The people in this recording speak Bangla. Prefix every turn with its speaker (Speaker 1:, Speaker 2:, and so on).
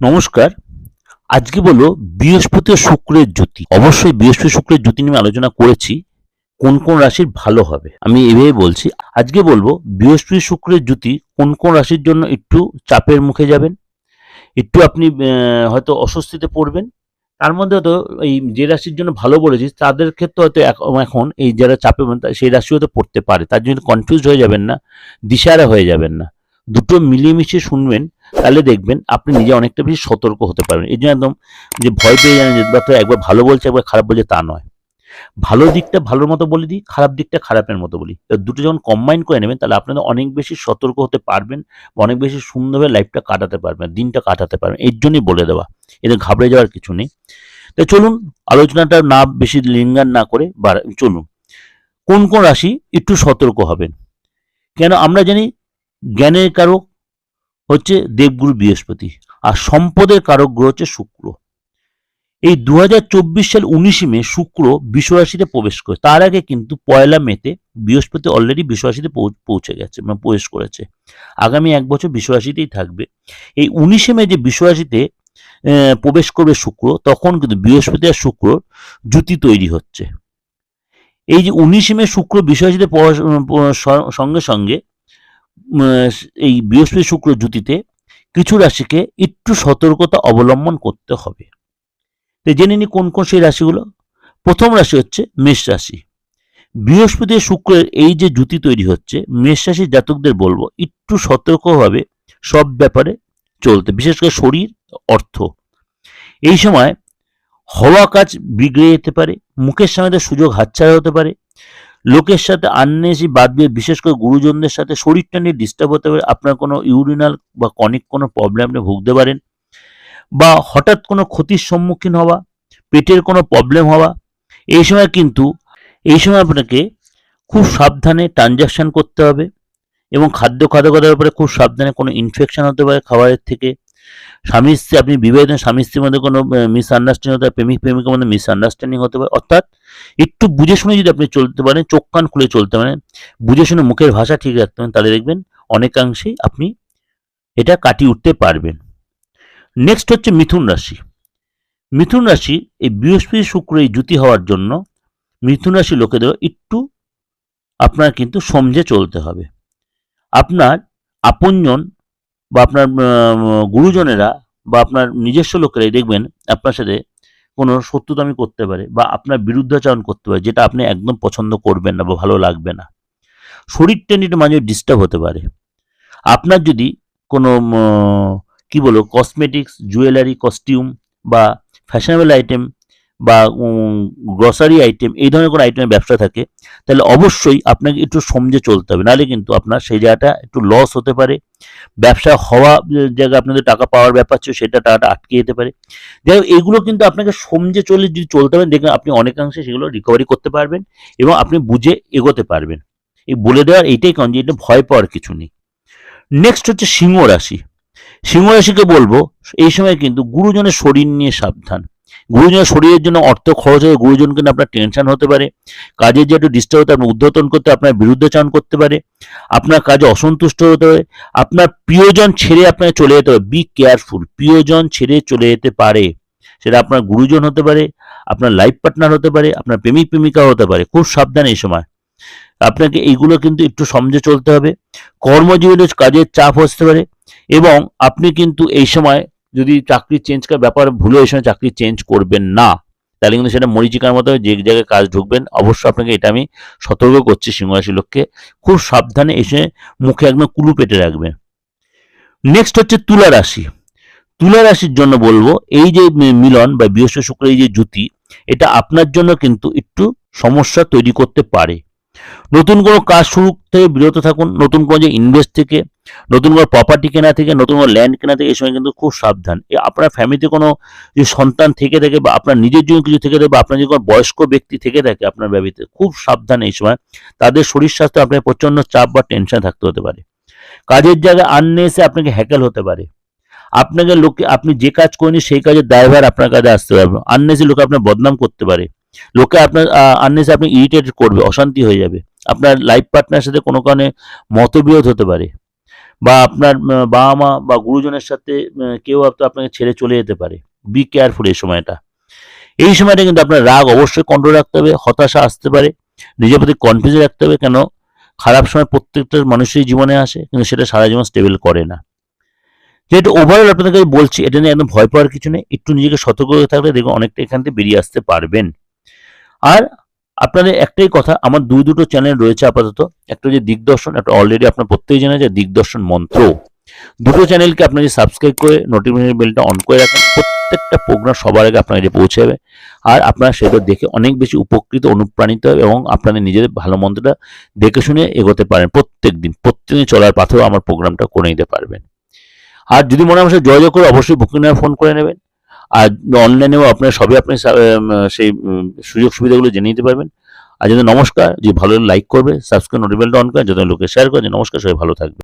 Speaker 1: নমস্কার। আজকে বলব বৃহস্পতি ও শুক্রের জ্যোতি। অবশ্যই বৃহস্পতি শুক্রের জ্যোতি নিয়ে আলোচনা করেছি, কোন কোন রাশির ভালো হবে। আমি এভাবে বলছি, আজকে বলব বৃহস্পতি শুক্রের জ্যোতি কোন কোন রাশির জন্য একটু চাপের মুখে যাবেন, একটু আপনি হয়তো অস্বস্তিতে পড়বেন। তার মধ্যে হয়তো এই যে রাশির জন্য ভালো বলেছি, তাদের ক্ষেত্রে হয়তো এখন এই যারা চাপে সেই রাশি হয়তো পড়তে পারে। তার জন্য কনফিউজ হয়ে যাবেন না, দিশারা হয়ে যাবেন না। দুটো মিলিয়ে মিশিয়ে শুনবেন তাহলে দেখবেন আপনি নিজে অনেকটা বেশি সতর্ক হতে পারবেন। এই জন্য একদম যে ভয় পেয়ে যে, বা একবার ভালো বলছে, একবার খারাপ বলছে, তা নয়। ভালো দিকটা ভালোর মতো বলে দিই, খারাপ দিকটা খারাপের মতো বলি। দুটো যখন কম্বাইন করে নেবেন, তাহলে আপনাদের অনেক বেশি সতর্ক হতে পারবেন অনেক বেশি সুন্দরভাবে লাইফটা কাটাতে পারবেন, দিনটা কাটাতে পারবেন। এর জন্যই বলে দেওয়া। এতে ঘাবড়ে যাওয়ার কিছু নেই। তো চলুন, আলোচনাটা না বেশি লিঙ্গার না করে চলুন। কোন কোন রাশি একটু সতর্ক হবেন? কেন আমরা জানি জ্ঞানের কারক হচ্ছে দেবগুরু বৃহস্পতি, আর সম্পদের কারক গ্রহ হচ্ছে শুক্র। এই দু হাজার চব্বিশ সাল উনিশে মে শুক্র বিশ্বরাশিতে প্রবেশ করে, তার আগে কিন্তু পয়লা মেতে বৃহস্পতি অলরেডি বিশ্বরাশিতে পৌঁছে গেছে মানে প্রবেশ করেছে। আগামী এক বছর বিশ্বরাশিতেই থাকবে। এই উনিশে মে যে বিশ্বরাশিতে প্রবেশ করবে শুক্র, তখন কিন্তু বৃহস্পতি আর শুক্র জুতি তৈরি হচ্ছে। এই যে উনিশে মে শুক্র বিশ্বরাশিতে সঙ্গে সঙ্গে এই বৃহস্পতি শুক্র জুতিতে কিছু রাশিকে একটু সতর্কতা অবলম্বন করতে হবে। তো জেনে নি কোন কোন সেই রাশিগুলো। প্রথম রাশি হচ্ছে মেষ রাশি। বৃহস্পতি শুক্রের এই যে জুতি তৈরি হচ্ছে, মেষ রাশির জাতকদের বলব একটু সতর্কভাবে সব ব্যাপারে চলতে, বিশেষ করে শরীর, অর্থ। এই সময় হওয়া কাজ বিগড়ে যেতে পারে, মুখের সামনে সুযোগ হাতছাড়া হতে পারে লোকের সাথে আননেসি বাদ দিয়ে বিশেষ করে গুরুজনদের সাথে শরীরটা নিয়ে ডিস্টার্ব হতে পারে, আপনার কোনো ইউরিনাল বা কনিক কোনো প্রবলেম আপনি ভুগতে পারেন বা হঠাৎ কোনো ক্ষতির সম্মুখীন হওয়া, পেটের কোনো প্রবলেম হওয়া, এই সময় কিন্তু, এই সময় আপনাকে খুব সাবধানে ট্রানজাকশন করতে হবে এবং খাদ্য খাদ্যগতের ব্যাপারে খুব সাবধানে কোনো ইনফেকশন হতে পারে খাবারের থেকে। স্বামী স্ত্রী, আপনি বিবাহিত স্বামী স্ত্রীর মধ্যে কোনো মিসআন্ডারস্ট্যান্ডিং হতে পারে, প্রেমিক, প্রেমিকার মধ্যে মিসআন্ডারস্ট্যান্ডিং হতে পারে, অর্থাৎ একটু বুঝে শুনে যদি আপনি চলতে পারেন, চোখ কান খুলে চলতে পারেন, বুঝে শুনে মুখের ভাষা ঠিক রাখতে পারেন, তাহলে দেখবেন অনেকাংশেই আপনি এটা কাটিয়ে উঠতে পারবেন। নেক্সট হচ্ছে মিথুন রাশি। মিথুন রাশি, এই বৃহস্পতি শুক্র এই জুতি হওয়ার জন্য মিথুন রাশি লোকেদের একটু আপনার কিন্তু সমঝে চলতে হবে। আপনার আপনজন বা আপনার গুরুজনেরা বা আপনার নিজস্ব লোকেরাই দেখবেন আপনার সাথে কোনো শত্রুতামি করতে পারে বা আপনার বিরুদ্ধাচরণ করতে পারে, যেটা আপনি একদম পছন্দ করবেন না বা ভালো লাগবে না। শরীর নিয়ে মাঝে ডিস্টার্ব হতে পারে। আপনার যদি কোনো কি বলো কসমেটিক্স জুয়েলারি কস্টিউম বা ফ্যাশনেবল আইটেম বা গ্রসারি আইটেম এই ধরনের কোনো আইটেমের ব্যবসা থাকে, তাহলে অবশ্যই আপনাকে একটু সমঝে চলতে হবে। নাহলে কিন্তু আপনার সেই জায়গাটা একটু লস হতে পারে। ব্যবসা হওয়া জায়গায় আপনাদের টাকা পাওয়ার ব্যাপার ছিল, সেটা টাকাটা আটকে যেতে পারে। যাই হোক, এগুলো কিন্তু আপনাকে সমঝে চলে যদি চলতে পারেন, দেখবেন আপনি অনেকাংশে সেগুলো রিকভারি করতে পারবেন এবং আপনি বুঝে এগোতে পারবেন। এই বলে দেওয়ার এইটাই কারণ যে এটা ভয় পাওয়ার কিছু নেই। নেক্সট হচ্ছে সিংহ রাশি। সিংহ রাশিকে বলব, এই সময় কিন্তু গুরুজনের শরীর নিয়ে সাবধান। গুরুজনের শরীরের জন্য অর্থ খরচ হয়ে গুরুজন কিন্তু আপনার টেনশন হতে পারে, কাজের যে একটু ডিস্টার্ব হতে আপনি উদ্ধতন করতে আপনার বিরুদ্ধাচরণ করতে পারে, আপনার কাজে অসন্তুষ্ট হতে পারে আপনার প্রিয়জন ছেড়ে আপনাকে চলে যেতে পারে বি কেয়ারফুল প্রিয়জন ছেড়ে চলে যেতে পারে, সেটা আপনার গুরুজন হতে পারে, আপনার লাইফ পার্টনার হতে পারে, আপনার প্রেমিক প্রেমিকা হতে পারে, খুব সাবধান এই সময়, আপনাকে এইগুলো কিন্তু একটু সমঝে চলতে হবে কর্মজীবনের কাজের চাপ আসতে পারে, এবং আপনি কিন্তু এই সময় যদি চাকরি চেঞ্জ করার ব্যাপার ভুলে সময় চাকরি চেঞ্জ করবেন না, তাহলে কিন্তু সেটা মরিচিকার মতো যে জায়গায় কাজ ঢুকবেন, অবশ্যই আপনাকে এটা আমি সতর্ক করছি সিংহরাশি লোককে, খুব সাবধানে এসে মুখে একদম কুলু পেটে রাখবেন। নেক্সট হচ্ছে তুলা রাশি। তুলা রাশির জন্য বলব, এই যে মিলন বা বৃহস্পতি শুক্র এই যে জুতি এটা আপনার জন্য কিন্তু একটু সমস্যা তৈরি করতে পারে। নতুন কোনো কাজ শুরু থেকে বিরত থাকুন, নতুন কোনো যে ইনভেস্ট থেকে, নতুন কোনো প্রপার্টি কেনা থেকে, নতুন কোনো ল্যান্ড কেনা থেকে এই সময় কিন্তু খুব সাবধান। আপনার ফ্যামিলিতে কোনো যে সন্তান থেকে থাকে বা আপনার নিজের জন্য কিছু থেকে থাকে বা আপনার যদি কোনো বয়স্ক ব্যক্তি থেকে থাকে আপনার ব্যবহৃত, খুব সাবধান এই সময়। তাদের শরীর স্বাস্থ্য আপনার প্রচণ্ড চাপ বা টেনশন থাকতে হতে পারে। কাজের জায়গায় আননে এসে আপনাকে হ্যাকেল হতে পারে। আপনাকে লোকে, আপনি যে কাজ করেনি সেই কাজের দায়ভার আপনার কাছে আসতে পারবে। আননেসে লোকে আপনার বদনাম করতে পারে। লোকে আপনার আননেসে আপনি ইরিটেট করবে, অশান্তি হয়ে যাবে। আপনার লাইফ পার্টনার সাথে কোনো কারণে মতবিরোধ হতে পারে। বা আপনার বাবা মা বা গুরুজনের সাথে কেউ আপনাকে ছেড়ে চলে যেতে পারে। বি কেয়ারফুল এই সময়টা। এই সময়টা কিন্তু আপনার রাগ অবশ্যই কন্ট্রোল রাখতে হবে, হতাশা আসতে পারে, নিজের প্রতি কনফিডেন্স রাখতে হবে, কেন খারাপ সময় প্রত্যেকটা মানুষের জীবনে আসে, কিন্তু সেটা সারা জীবন স্টেবল করে না। যেহেতু ওভারঅল আপনাদের বলছি, এটা নিয়ে একদম ভয় পাওয়ার কিছু নেই, একটু নিজেকে সতর্ক থাকলে দেখুন অনেকটা এখান থেকে বেরিয়ে আসতে পারবেন। আর আপনাদের একটাই কথা, আমার দুই দুটো চ্যানেল রয়েছে আপাতত। একটা যে দিগদর্শন, একটা অলরেডি আপনার প্রত্যেকে জানা যায় দিগদর্শন মন্ত্র। দুটো চ্যানেলকে আপনি যদি সাবস্ক্রাইব করে নোটিফিকেশন বেলটা অন করে রাখেন, প্রত্যেকটা প্রোগ্রাম সবার আগে আপনার পৌঁছে যাবে। আর আপনারা সেটা দেখে অনেক বেশি উপকৃত, অনুপ্রাণিত হবে এবং আপনাদের নিজেদের ভালো মন্দটা দেখে শুনে এগোতে পারেন প্রত্যেক দিন প্রত্যেকদিন চলার পাথেও আমার প্রোগ্রামটা করে নিতে পারবেন। আর যদি মনে হয় যোগাযোগ করে অবশ্যই বুকিং ফোন করে নেবেন। আর অনলাইনেও আপনার সবই আপনি সেই সুযোগ সুবিধাগুলো জেনে নিতে পারবেন। আর যদি নমস্কার, যদি ভালো লাইক করবে সাবস্ক্রাইব নোটিফিকেশনটা অন করেন যদি লোকে শেয়ার করেন, নমস্কার, সবাই ভালো থাকবে